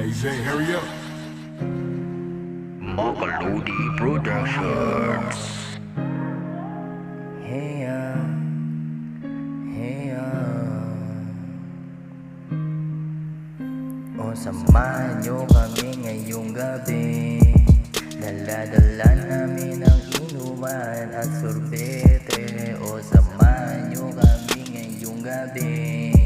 AJ, hurry up. Makaludi Productions. Hey ah, hey ah O samahan nyo kami ngayong gabi. Dala-dala namin ang inuman at sorbete. O samahan nyo kami ngayong gabi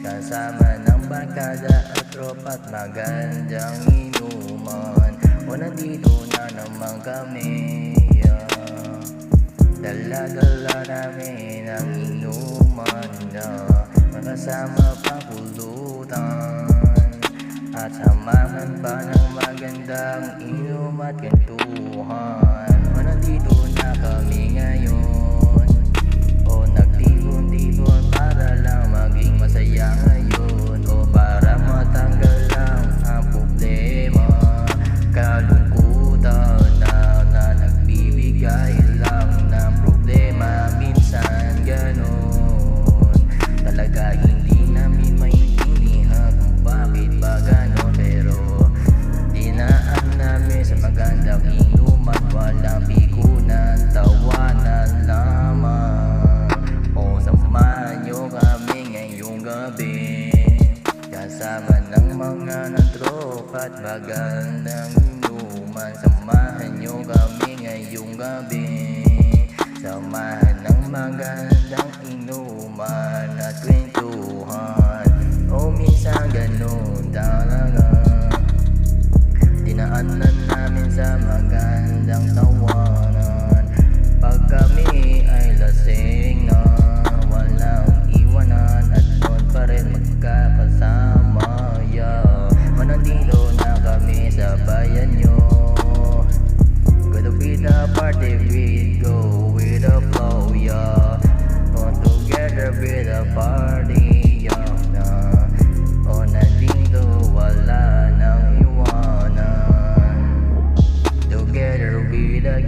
Kasama ng barkada at tropa at magandang inuman. O nandito na naman kami yeah. Dala-dala namin ang inuman na Makasama pang pulutan. At samahan pa ng magandang inom at kantuhan Kasama ng mga natropa at magandang inuman. Samahan nyo kami ngayong gabi. Samahan ng magandang inuman at kwentuhan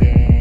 again.